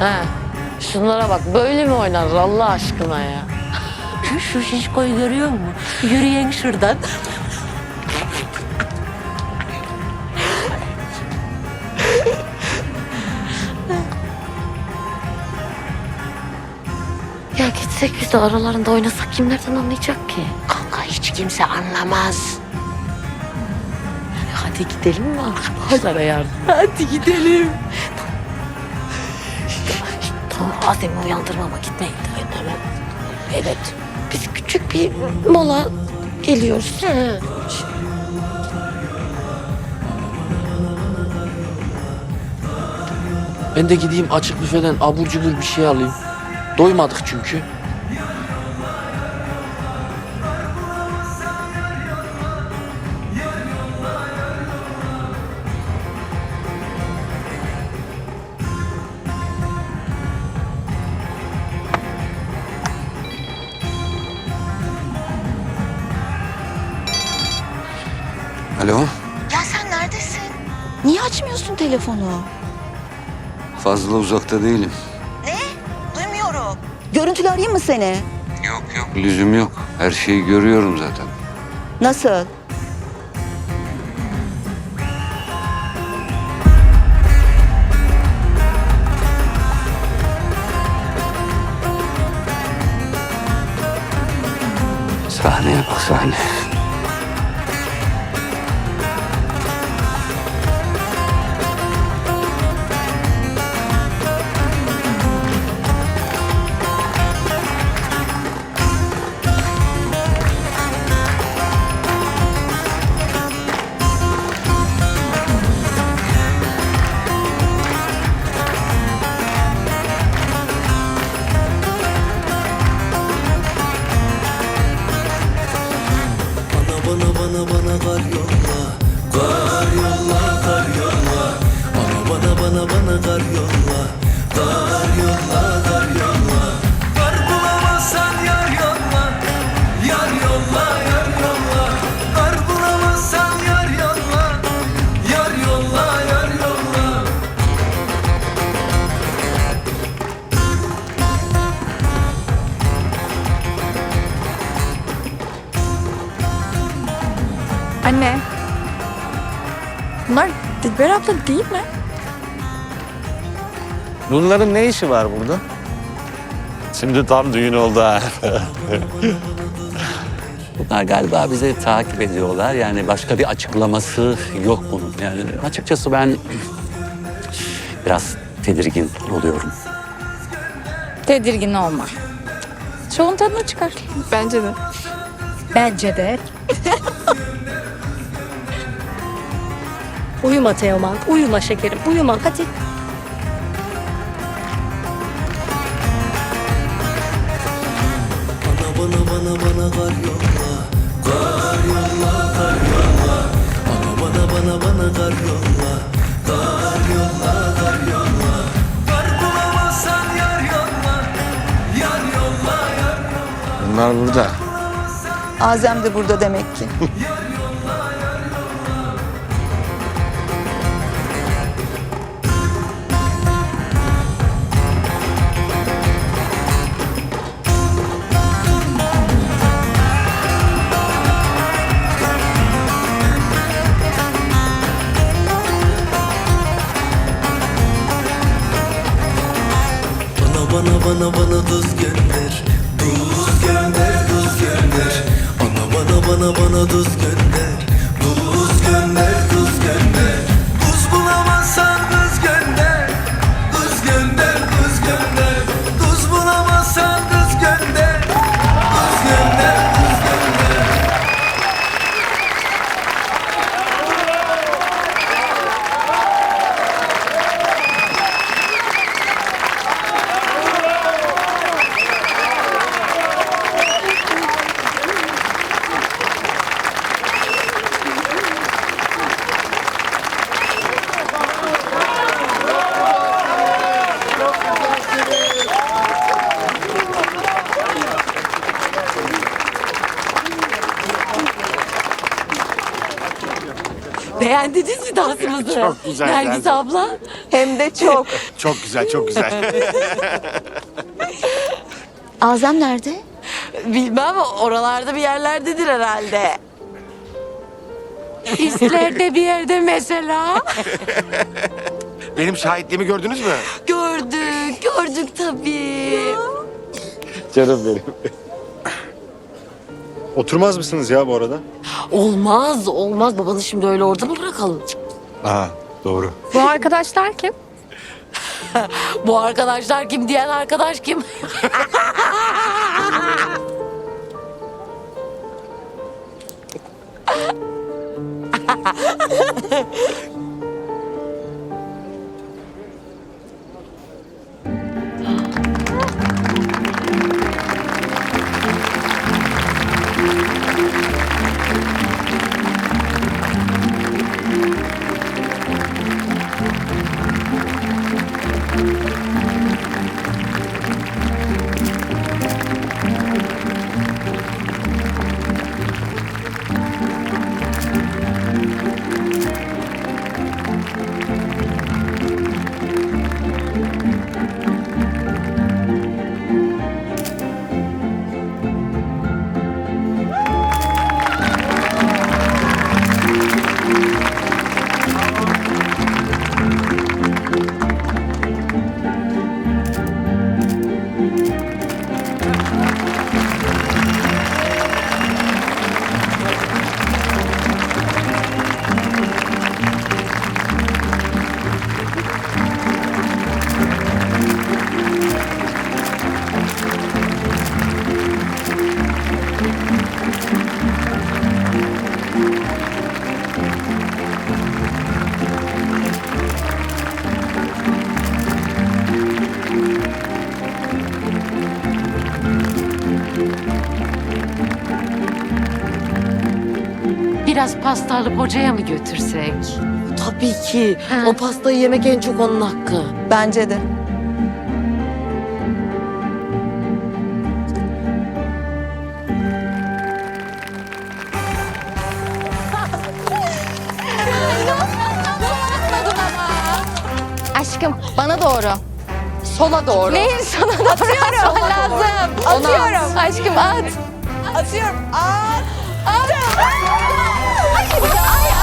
He. Şunlara bak böyle mi oynanır Allah aşkına ya? Şu, şu şişkoyu görüyor musun? Yürüyen şuradan. Ya gitsek biz de aralarında oynasak kim nereden anlayacak ki? Kanka hiç kimse anlamaz. Hadi gidelim mi arkadaşlara yardım? Hadi gidelim. Tamam Azem'i uyandırmama gitmeyin. Tamam. Evet. Biz küçük bir mola geliyoruz. Ben de gideyim açık büfeden abur cubur bir şey alayım. Doymadık çünkü. Telefonu? fazla uzakta değilim. Ne? Duymuyorum. Görüntülü arayayım mı seni? Yok yok. Lüzum yok. Her şeyi görüyorum zaten. Nasıl? Sahneye bak sahne. Bana bana bana bana Anne. Bunlar Dilber abla değil mi? Bunların ne işi var burada? Şimdi tam düğün oldu ha. Bunlar galiba bizi takip ediyorlar. Yani başka bir açıklaması yok bunun. Yani açıkçası ben biraz tedirgin oluyorum. Tedirgin olma. Çoğun tadını çıkar. Bence de. Bence de. Uyuma Teoman, uyuma şekerim, uyuma hadi. Bana bana bana bana kar yolla. Kar yolla kar yolla. Bana bana bana bana kar yolla. Kar yolla kar yolla. Kar bulamazsan yar yolla. Yar yolla yar Bunlar burada. Azem de burada demek ki. Bana bana bana kız gönder. Tuz gönder tuz gönder. Bana bana bana bana tuz gönder. Tuz gönder Beğendiniz mi dansımızı? Çok güzel Nergis dans. abla. Hem de çok. Çok güzel, çok güzel. Azem nerede? Bilmem oralarda bir yerlerdedir herhalde. Üstlerde bir yerde mesela. Benim şahitliğimi gördünüz mü? Gördük, gördük tabii. Canım benim. Oturmaz mısınız ya bu arada? Olmaz, olmaz. Babanı şimdi öyle orada mı bırakalım? Aa doğru. Bu arkadaşlar kim? Bu arkadaşlar kim diyen arkadaş kim? Biraz pasta alıp hocaya mı götürsek? Tabii ki. Ha. O pastayı yemek en çok onun hakkı. Bence de. Aşkım bana doğru. Sola doğru. Neyin sana da Atıyorum. lazım. Atıyorum. Aşkım at. Atıyorum. At. At. Ay. Ay